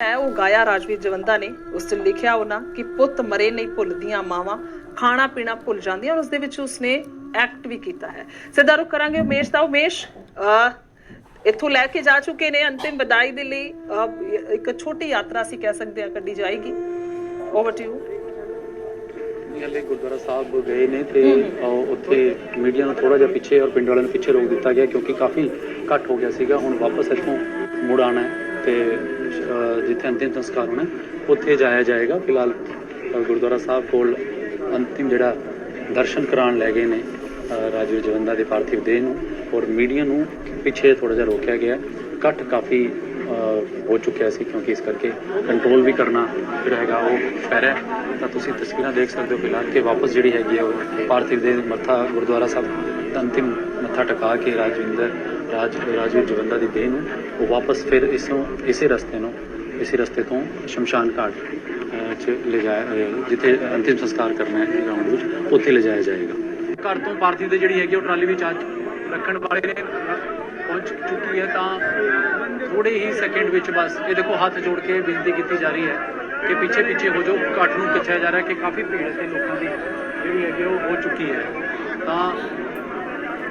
ਹੈ, ਉਹ ਗਾਇਆ ਰਾਜਵੀਰ ਜਵੰਦਾ ਨੇ। ਉਸ 'ਚ ਲਿਖਿਆ ਉਹਨਾਂ ਕਿ ਪੁੱਤ ਮਰੇ ਨਹੀਂ ਭੁੱਲਦੀਆਂ ਮਾਵਾਂ, ਖਾਣਾ ਪੀਣਾ ਭੁੱਲ ਜਾਂਦੀਆਂ ਔਰ ਉਸ ਦੇ ਵਿੱਚ ਉਸਨੇ ਐਕਟ ਵੀ ਕੀਤਾ ਹੈ। ਸਿੱਧਾ ਰੁਕ ਕਰਾਂਗੇ ਉਮੇਸ਼ ਦਾ। ਉਮੇਸ਼ ਇੱਥੋਂ ਲੈ ਕੇ ਜਾ ਚੁੱਕੇ ਨੇ। ਅੰਤਿਮ ਵਿਦਾਈ ਦੇ ਲਈ ਇੱਕ ਛੋਟੀ ਯਾਤਰਾ ਅਸੀਂ ਕਹਿ ਸਕਦੇ ਹਾਂ ਕੱਢੀ ਜਾਏਗੀ। ਓਵਰ ਟੂ ਯੂ ਹਲੇ ਗੁਰਦੁਆਰਾ ਸਾਹਿਬ ਗਏ ਨੇ ਤੇ ਉੱਥੇ ਮੀਡੀਆ ਨੂੰ ਥੋੜਾ ਜਿਹਾ ਪਿੱਛੇ ਔਰ ਪਿੰਡ ਵਾਲਿਆਂ ਨੂੰ ਪਿੱਛੇ ਰੋਕ ਦਿੱਤਾ ਗਿਆ ਕਿਉਂਕਿ ਕਾਫੀ ਘੱਟ ਹੋ ਗਿਆ ਸੀਗਾ। ਹੁਣ ਵਾਪਸ ਇੱਥੋਂ ਮੁੜ ਆਣਾ ਤੇ ਜਿੱਥੇ ਅੰਤਿਮ ਸੰਸਕਾਰ ਹੋਣਾ ਉੱਥੇ ਜਾਇਆ ਜਾਏਗਾ। ਫਿਲਹਾਲ ਗੁਰਦੁਆਰਾ ਸਾਹਿਬ ਕੋਲ ਅੰਤਿਮ ਜਿਹੜਾ ਦਰਸ਼ਨ ਕਰਾਉਣ ਲੈ ਗਏ ਨੇ ਅਹ, ਜਵੰਦਾ ਦੇ ਪਾਰਥਿਵ ਦੇਹ ਨੂੰ। ਔਰ ਮੀਡੀਆ ਨੂੰ ਪਿੱਛੇ ਥੋੜਾ ਜਿਹਾ ਰੋਕਿਆ ਗਿਆ। ਘੱਟ ਕਾਫੀ ਹੋ ਚੁੱਕਿਆ ਸੀ ਕਿਉਂਕਿ ਇਸ ਕਰਕੇ ਕੰਟਰੋਲ ਵੀ ਕਰਨਾ ਜਿਹੜਾ ਹੈਗਾ ਉਹ ਪੈ ਰਿਹਾ ਹੈ। ਤਾਂ ਤੁਸੀਂ ਤਸਵੀਰਾਂ ਦੇਖ ਸਕਦੇ ਹੋ ਫਿਲਹਾਲ ਕਿ ਵਾਪਸ ਜਿਹੜੀ ਹੈਗੀ ਹੈ ਉਹ ਪਾਰਥਿਵ ਦੇਹ ਮੱਥਾ ਗੁਰਦੁਆਰਾ ਸਾਹਿਬ ਦਾ ਅੰਤਿਮ ਮੱਥਾ ਟਿਕਾ ਕੇ ਰਾਜਵਿੰਦਰ ਰਾਜ ਰਾਜਵੀਰ ਜਵੰਦਾ ਦੀ ਦੇਹ ਨੂੰ ਉਹ ਵਾਪਸ ਫਿਰ ਇਸ ਨੂੰ ਇਸੇ ਰਸਤੇ ਨੂੰ, ਇਸੇ ਰਸਤੇ ਤੋਂ ਸ਼ਮਸ਼ਾਨ ਘਾਟ 'ਚ ਲਿਜਾਇਆ ਜਿੱਥੇ ਅੰਤਿਮ ਸੰਸਕਾਰ ਕਰਨਾ ਹੈ ਗਰਾਊਂਡ ਵਿੱਚ, ਉੱਥੇ ਲਿਜਾਇਆ ਜਾਏਗਾ। ਘਰ ਤੋਂ ਪਾਰਥਿਵ ਦੇ ਜਿਹੜੀ ਹੈਗੀ ਉਹ ਟਰਾਲੀ ਵਿੱਚ ਅੱਜ ਰੱਖਣ ਵਾਲੇ ਨੇ, ਪਹੁੰਚ ਚੁੱਕੀ ਹੈ ਤਾਂ ਥੋੜੇ ਹੀ ਸੈਕਿੰਡ ਵਿੱਚ ਬਸ ਇਹ ਦੇਖੋ ਹੱਥ ਜੋੜ ਕੇ ਬੇਨਤੀ ਕੀਤੀ ਜਾ ਰਹੀ ਹੈ ਕਿ ਪਿੱਛੇ ਪਿੱਛੇ ਹੋ ਜਾਓ, ਘੱਟ ਨੂੰ ਖਿੱਚਿਆ ਜਾ ਰਿਹਾ ਕਿ ਕਾਫੀ ਭੀੜ ਇੱਥੇ ਲੋਕਾਂ ਦੀ ਜਿਹੜੀ ਹੈਗੀ ਉਹ ਹੋ ਚੁੱਕੀ ਹੈ। ਤਾਂ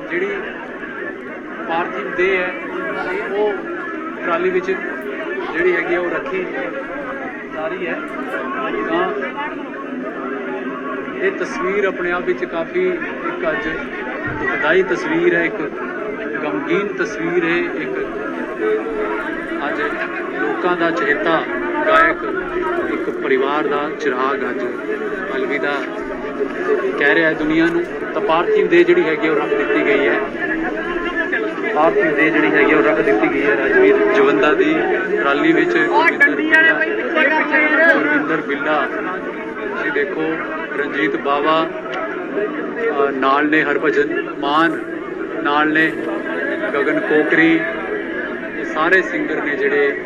ਜਿਹੜੀ ਪਾਰਥਿਵ ਦੇ ਹੈ ਉਹ ਟਰਾਲੀ ਵਿੱਚ ਜਿਹੜੀ ਹੈਗੀ ਆ, ਉਹ ਰੱਖੀ ਜਾ ਰਹੀ ਹੈ। ਤਾਂ ਇਹ ਤਸਵੀਰ ਆਪਣੇ ਆਪ ਵਿੱਚ ਕਾਫੀ ਇੱਕ ਅੱਜ ਦੁਖਦਾਈ ਤਸਵੀਰ ਹੈ, ਇੱਕ ਗਮਗੀਨ ਤਸਵੀਰ ਹੈ, ਇੱਕ ਅੱਜ ਲੋਕਾਂ ਦਾ ਚਹੇਤਾ ਗਾਇਕ, ਇੱਕ ਪਰਿਵਾਰ ਦਾ ਚਿਰਾਗ ਅੱਜ ਅਲਵਿਦਾ ਕਹਿ ਰਿਹਾ ਹੈ ਦੁਨੀਆ ਨੂੰ ਤਾਂ ਪਾਰਥਿਵ ਦੇ ਜਿਹੜੀ ਹੈਗੀ ਉਹ ਰੱਖ ਦਿੱਤੀ ਗਈ ਹੈ। ਪਾਰਥਿਵ ਦੇ ਜਿਹੜੀ ਹੈਗੀ ਉਹ ਰੱਖ ਦਿੱਤੀ ਗਈ ਹੈ ਰਾਜਵੀਰ ਜਵੰਦਾ ਦੀ ਟਰਾਲੀ ਵਿੱਚ। ਗੁਰਵਿੰਦਰ ਬਿੱਲਾ। ਤੁਸੀਂ ਦੇਖੋ ਰਣਜੀਤ ਬਾਵਾ ਨਾਲ ਨੇ ਹਰਭਜਨ ਮਾਨ ਨਾਲ ਨੇ ਗਗਨ ਕੋਕਰੀ। ਇਹ ਸਾਰੇ ਸਿੰਗਰ ਨੇ ਜਿਹੜੇ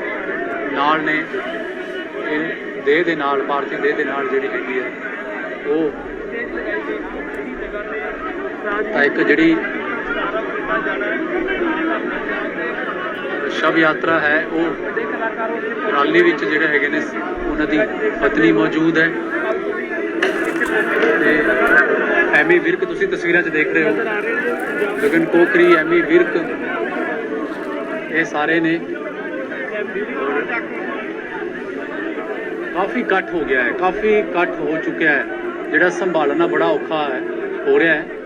ਨਾਲ ਨੇ। ਇਹ ਦੇਹ ਦੇ ਨਾਲ ਭਾਰਤੀ ਦੇਹ ਦੇ ਨਾਲ ਜਿਹੜੀ ਹੈਗੀ ਹੈ ਉਹ ਤਾਂ ਇੱਕ ਜਿਹੜੀ ਸ਼ਬ ਯਾਤਰਾ ਹੈ, ਉਹ ਟਰਾਲੀ ਵਿੱਚ ਜਿਹੜੇ ਹੈਗੇ ਨੇ, ਉਹਨਾਂ ਦੀ ਪਤਨੀ ਮੌਜੂਦ ਹੈ। ਤੇ ਐਮੀ ਵਿਰਕ, ਤੁਸੀਂ ਤਸਵੀਰਾਂ 'ਚ ਦੇਖ ਰਹੇ ਹੋ। ਗਗਨ ਕੋਕਰੀ, ਐਮੀ ਵਿਰਕ, ਇਹ ਸਾਰੇ ਨੇ। ਕਾਫੀ ਇਕੱਠ ਹੋ ਗਿਆ ਹੈ, ਕਾਫੀ ਇਕੱਠ ਹੋ ਚੁੱਕਿਆ ਹੈ, ਜਿਹੜਾ ਸੰਭਾਲਣਾ ਬੜਾ ਔਖਾ ਹੈ, ਹੋ ਰਿਹਾ ਹੈ।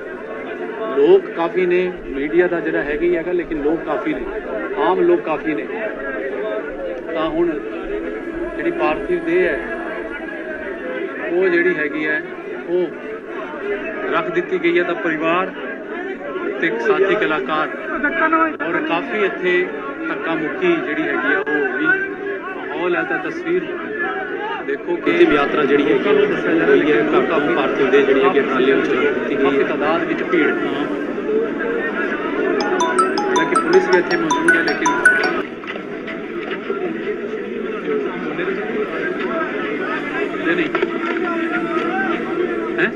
ਲੋਕ ਕਾਫੀ ਨੇ, ਮੀਡੀਆ ਦਾ ਜਿਹੜਾ ਹੈਗਾ ਹੀ ਹੈਗਾ, ਲੇਕਿਨ ਲੋਕ ਕਾਫੀ ਨੇ, ਆਮ ਲੋਕ ਕਾਫੀ ਨੇ। ਤਾਂ ਹੁਣ ਜਿਹੜੀ ਪਾਰਥਿਵ ਦੇਹ ਹੈ, ਉਹ ਜਿਹੜੀ ਹੈਗੀ ਹੈ, ਉਹ ਰੱਖ ਦਿੱਤੀ ਗਈ ਹੈ ਤਾਂ ਪਰਿਵਾਰ ਤੇ ਸਾਥੀ ਕਲਾਕਾਰ। ਔਰ ਕਾਫੀ ਇੱਥੇ ਧੱਕਾ ਮੁੱਕੀ ਜਿਹੜੀ ਹੈਗੀ ਆ, ਉਹ ਵੀ ਮਾਹੌਲ ਹੈ ਤਾਂ ਤਸਵੀਰ ਦੇਖੋ ਕਿ ਇਹ ਯਾਤਰਾ ਜਿਹੜੀ ਹੈਗੀ ਉਹ ਦੱਸਿਆ ਜਾ ਰਹੀ ਹੈ ਕਾਫੀ ਭਾਰਤੀ ਦੇ ਜਿਹੜੀ ਹੈਗੀ ਟਰਾਲੀ ਵਿੱਚ ਦਿੱਤੀ ਗਈ ਹੈ ਤਾਦਾਦ ਵਿੱਚ ਭੀੜ ਹਾਲਾਂਕਿ ਪੁਲਿਸ ਵੀ ਇੱਥੇ ਮੌਜੂਦ ਹੈ ਲੇਕਿਨ ਨਹੀਂ ਨਹੀਂ ਹੈ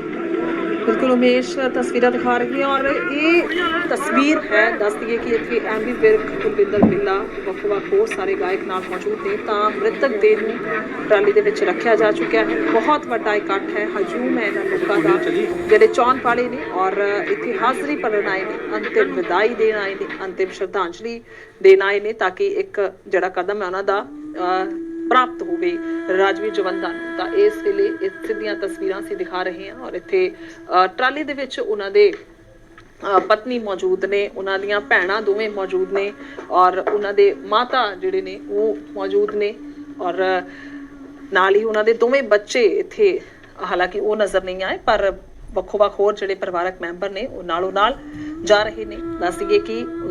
ਬਿਲਕੁਲ ਉਮੇਸ਼, ਤਸਵੀਰਾਂ ਦਿਖਾ ਰਹੀ ਹੈ ਔਰ ਇਹ ਤਸਵੀਰ ਹੈ ਦੱਸ ਦਈਏ ਕਿ ਇੱਥੇ ਐਮਬੀ ਵਿਰਕ ਗੁਰਬਿੰਦਰ ਬਿੱਲਾ ਵੱਖ ਵੱਖ ਹੋਰ ਸਾਰੇ ਗਾਇਕ ਨਾਲ ਮੌਜੂਦ ਨੇ। ਤਾਂ ਮ੍ਰਿਤਕ ਦੇਹ ਨੂੰ ਟਰਾਲੀ ਦੇ ਵਿੱਚ ਰੱਖਿਆ ਜਾ ਚੁੱਕਿਆ ਹੈ। ਬਹੁਤ ਵੱਡਾ ਇਕੱਠ ਹੈ। ਹਜੂਮ ਹੈ ਇਹਨਾਂ ਲੋਕਾਂ ਦਾ, ਜਿਹੜੇ ਚੌਨ ਪਾਲੇ ਨੇ ਔਰ ਇੱਥੇ ਹਾਜ਼ਰੀ ਭਰਨ ਆਏ ਨੇ, ਅੰਤਿਮ ਵਿਦਾਈ ਦੇਣ ਆਏ ਨੇ, ਅੰਤਿਮ ਸ਼ਰਧਾਂਜਲੀ ਦੇਣ ਆਏ ਨੇ ਤਾਂ ਕਿ ਇੱਕ ਜਿਹੜਾ ਕਦਮ ਹੈ ਉਹਨਾਂ ਦਾ ਪ੍ਰਾਪਤ ਹੋਵੇ ਰਾਜਵੀਰ ਜਵੰਦਾ ਨੂੰ। ਤਾਂ ਇਸ ਵੇਲੇ ਇਹ ਸਿੱਧੀਆਂ ਤਸਵੀਰਾਂ ਅਸੀਂ ਦਿਖਾ ਰਹੇ ਹਾਂ ਔਰ ਇੱਥੇ ਟਰਾਲੀ ਦੇ ਵਿੱਚ ਉਹਨਾਂ ਦੇ ਪਤਨੀ ਮੌਜੂਦ ਨੇ, ਉਹਨਾਂ ਦੀਆਂ ਭੈਣਾਂ ਦੋਵੇਂ ਮੌਜੂਦ ਨੇ ਔਰ ਉਹਨਾਂ ਦੇ ਮਾਤਾ ਜਿਹੜੇ ਨੇ ਉਹ ਮੌਜੂਦ ਨੇ ਔਰ ਨਾਲ ਹੀ ਉਹਨਾਂ ਦੇ ਦੋਵੇਂ ਬੱਚੇ ਇੱਥੇ, ਹਾਲਾਂਕਿ ਉਹ ਨਜ਼ਰ ਨਹੀਂ ਆਏ, ਪਰ ਵੱਖੋ ਵੱਖ ਹੋਰ ਜਿਹੜੇ ਪਰਿਵਾਰਕ ਮੈਂਬਰ ਨੇ ਉਹ ਨਾਲੋਂ ਨਾਲ ਜਾ ਰਹੇ ਨੇ। ਦੱਸ ਦਈਏ ਕਿ ਉਹਨਾਂ